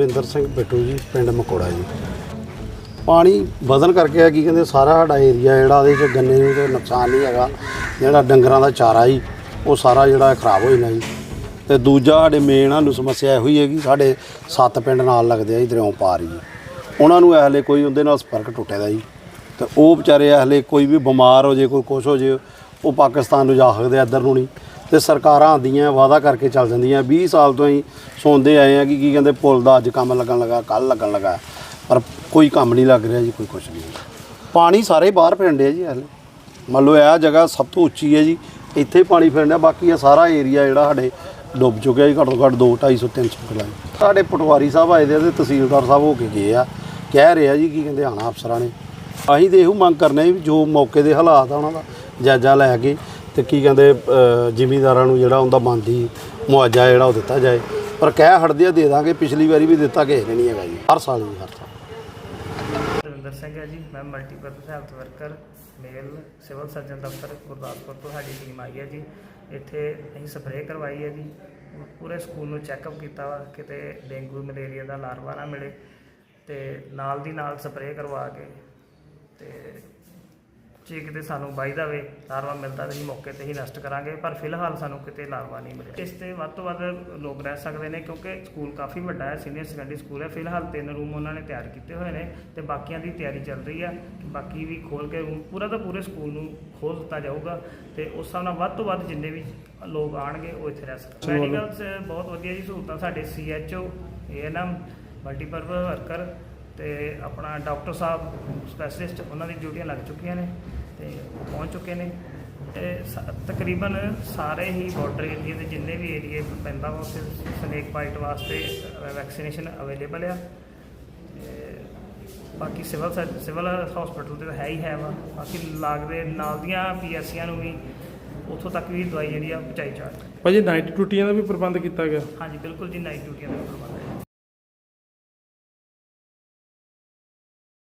ਵਿੰਦਰ ਸਿੰਘ ਬਿੱਟੂ ਜੀ ਪਿੰਡ ਮਕੋੜਾ ਜੀ। ਪਾਣੀ ਵਧਣ ਕਰਕੇ ਆ ਕੀ ਕਹਿੰਦੇ ਸਾਰਾ ਸਾਡਾ ਏਰੀਆ ਜਿਹੜਾ ਉਹਦੇ ਚ ਗੰਨੇ ਨੂੰ ਤੇ ਨੁਕਸਾਨ ਨਹੀਂ ਹੈਗਾ। ਜਿਹੜਾ ਡੰਗਰਾਂ ਦਾ ਚਾਰਾ ਜੀ ਉਹ ਸਾਰਾ ਜਿਹੜਾ ਖਰਾਬ ਹੋ ਜਾਣਾ ਜੀ। ਤੇ ਦੂਜਾ ਸਾਡੇ ਮੇਨ ਸਾਨੂੰ ਸਮੱਸਿਆ ਇਹੋ ਹੀ ਹੈਗੀ ਸਾਡੇ ਸੱਤ ਪਿੰਡ ਨਾਲ ਲੱਗਦੇ ਆ ਜੀ ਦਰਿਆਓਂ ਪਾਰ ਜੀ। ਉਹਨਾਂ ਨੂੰ ਹਲੇ ਕੋਈ ਉਹਦੇ ਨਾਲ ਸੰਪਰਕ ਟੁੱਟੇ ਦਾ ਜੀ। ਤੇ ਉਹ ਵਿਚਾਰੇ ਹਲੇ ਕੋਈ ਵੀ ਬਿਮਾਰ ਹੋ ਜੇ ਕੋਈ ਕੁਛ ਹੋ ਜੇ ਉਹ ਪਾਕਿਸਤਾਨ ਨੂੰ ਜਾ ਸਕਦੇ ਆ, ਇੱਧਰ ਨੂੰ ਨਹੀਂ। ਤੇ ਸਰਕਾਰਾਂ ਆਉਂਦੀਆਂ ਵਾਅਦਾ ਕਰਕੇ ਚੱਲ ਜਾਂਦੀਆਂ। 20 ਸਾਲ ਤੋਂ ਹੀ ਸੁਣਦੇ ਆਏ ਆ ਕਿ ਕੀ ਕਹਿੰਦੇ, ਪੁਲ ਦਾ ਅੱਜ ਕੰਮ ਲੱਗਣ ਲੱਗਾ ਕੱਲ ਲੱਗਣ ਲੱਗਾ। ਪਰ ਕੋਈ ਕੰਮ ਨਹੀਂ ਲੱਗ ਰਿਹਾ ਜੀ, ਕੋਈ ਕੁਛ ਨਹੀਂ। ਪਾਣੀ ਸਾਰੇ ਬਾਹਰ ਪੈਂਦੇ ਜੀ ਹਲੇ। ਮੰਨ ਲਓ ਇਹ ਜਗ੍ਹਾ ਸਭ ਤੋਂ ਉੱਚੀ ਹੈ ਜੀ। ਇੱਥੇ ਪਾਣੀ ਪੈਂਦਾ ਬਾਕੀ ਇਹ ਸਾਰਾ ਏਰੀਆ ਜਿਹੜਾ ਸਾਡੇ ਡੁੱਬ ਚੁੱਕਿਆ ਜੀ, ਘੱਟੋ ਘੱਟ 2 250 300 ਕਿਲਾ ਸਾਡੇ ਪਟਵਾਰੀ ਸਾਹਿਬ ਆਏ ਦੇ ਆ ਤੇ ਤਹਿਸੀਲਦਾਰ ਸਾਹਿਬ ਹੋ ਕੇ ਗਏ ਆ। ਕਹਿ ਰਿਹਾ ਜੀ, ਕੀ ਕਹਿੰਦੇ ਆਣਾ ਅਫਸਰਾਂ ਨੇ। ਅਸੀਂ ਤੇ ਇਹੋ ਮੰਗ ਕਰਨੇ ਵੀ ਜੋ ਮੌਕੇ ਦੇ ਹਾਲਾਤ ਆ ਉਹਨਾਂ ਦਾ, ਜਾਇਜ਼ਾ ਲੈ ਕੇ। ਤੇ ਕੀ ਕਹਿੰਦੇ ਅ, ਜ਼ਿਮੀਂਦਾਰਾਂ ਨੂੰ ਜਿਹੜਾ ਉਹਦਾ ਬਣਦੀ ਮੁਆਵਜ਼ਾ ਜਿਹੜਾ ਉਹ ਦਿੱਤਾ ਜਾਏ। ਪਰ ਕਹਿ ਹਟਦੇ ਆ ਦੇ ਦਾਂਗੇ ਪਿਛਲੀ ਵਾਰੀ ਵੀ ਦਿੱਤਾ ਕਿਸੇ ਨੇ ਨਹੀਂ ਹੈਗਾ ਜੀ। ਹਰ ਸਾਲ ਜੀ ਹਰ ਸਾਲ। ਰਵਿੰਦਰ ਸਿੰਘ ਹੈ ਜੀ ਮੈਂ multipurpose health worker male civil surgeon ਦਫ਼ਤਰ ਗੁਰਦਾਸਪੁਰ ਤੋਂ ਸਾਡੀ ਟੀਮ ਆਈ ਹੈ ਜੀ। ਇੱਥੇ ਅਸੀਂ ਸਪਰੇਅ ਕਰਵਾਈ ਹੈ ਜੀ। ਪੂਰੇ ਸਕੂਲ ਨੂੰ ਚੈੱਕਅਪ ਕੀਤਾ ਵਾ ਕਿਤੇ ਡੇਂਗੂ ਮਲੇਰੀਆ ਦਾ ਲਾਰਵਾ ਨਾ ਮਿਲੇ ਤੇ ਨਾਲ ਦੀ ਨਾਲ ਸਪਰੇਅ ਕਰਵਾ ਕੇ ਤੇ ਜੇ ਕਿਤੇ ਸਾਨੂੰ ਬਾਈ ਦਾ ਵੇ ਲਾਰਵਾ ਮਿਲਦਾ ਤਾਂ ਅਸੀਂ ਮੌਕੇ ਤੇ ਹੀ ਨਸ਼ਟ ਕਰਾਂਗੇ ਪਰ ਫਿਲਹਾਲ ਸਾਨੂੰ ਕਿਤੇ ਲਾਰਵਾ ਨਹੀਂ ਮਿਲਿਆ। ਇਸ ਤੇ ਵੱਧ ਤੋਂ ਵੱਧ ਲੋਕ ਰਹਿ ਸਕਦੇ ਨੇ ਕਿਉਂਕਿ ਸਕੂਲ ਕਾਫੀ ਵੱਡਾ ਹੈ ਸੀਨੀਅਰ ਸੈਕੰਡਰੀ ਸਕੂਲ ਹੈ। ਫਿਲਹਾਲ ਤਿੰਨ ਰੂਮ ਉਹਨਾਂ ਨੇ ਤਿਆਰ ਕੀਤੇ ਹੋਏ ਨੇ ਤੇ ਬਾਕੀਆਂ ਦੀ ਤਿਆਰੀ ਚੱਲ ਰਹੀ ਆ। ਬਾਕੀ ਵੀ ਖੋਲ ਕੇ ਰੂਮ ਪੂਰਾ ਦਾ ਪੂਰੇ ਸਕੂਲ ਨੂੰ ਖੋਲ ਦਿੱਤਾ ਜਾਊਗਾ ਤੇ ਉਸ ਹਿਸਾਬ ਨਾਲ ਵੱਧ ਤੋਂ ਵੱਧ ਜਿੰਨੇ ਵੀ ਲੋਕ ਆਣਗੇ ਉਹ ਇੱਥੇ ਰਹਿ ਸਕਦੇ ਮੈਡੀਕਲ 'ਚ ਬਹੁਤ ਵਧੀਆ ਜੀ ਸਹੂਲਤਾਂ ਸਾਡੇ ਸੀਐਚਓ ਏਐਨਐਮ ਮਲਟੀਪਰਪਸ ਵਰਕਰ ਤੇ ਆਪਣਾ ਡਾਕਟਰ ਸਾਹਿਬ ਸਪੈਸ਼ਲਿਸਟ ਉਹਨਾਂ ਦੀ ਡਿਊਟੀਆਂ ਲੱਗ ਚੁੱਕੀਆਂ ਨੇ। ਤੇ ਪਹੁੰਚ ਚੁੱਕੇ ਨੇ। ਤੇ ਸ- ਤਕਰੀਬਨ ਸਾਰੇ ਹੀ ਬਾਰਡਰ ਏਰੀਏ ਦੇ ਜਿੰਨੇ ਵੀ ਏਰੀਏ ਪੈਂਦਾ ਵਾ ਉੱਥੇ ਸਨੇਕ ਬਾਈਟ ਵਾਸਤੇ ਵੈਕਸੀਨੇਸ਼ਨ ਅਵੇਲੇਬਲ ਆ। ਤੇ ਬਾਕੀ ਸਿਵਲ ਸਰ- ਸਿਵਲ ਹਸਪੀਟਲ ਤੇ ਤਾਂ ਹੈ ਹੀ ਹੈ ਵਾ। ਬਾਕੀ ਲਾਗਦੇ ਨਾਲ ਦੀਆਂ ਪੀਐਸਸੀਆਂ ਨੂੰ ਵੀ ਉੱਥੋਂ ਤੱਕ ਵੀ ਦਵਾਈ ਜਿਹੜੀ ਆ ਪਹੁੰਚਾਈ ਜਾ ਰਹੀ ਹੈ। ਭਾਜੀ ਨਾਈਟ ਡਿਊਟੀਆਂ ਦਾ ਵੀ ਪ੍ਰਬੰਧ ਕੀਤਾ ਗਿਆ। ਹਾਂਜੀ ਬਿਲਕੁਲ ਜੀ ਨਾਈਟ ਡਿਊਟੀਆਂ ਦਾ ਪ੍ਰਬੰਧ ਹੈ।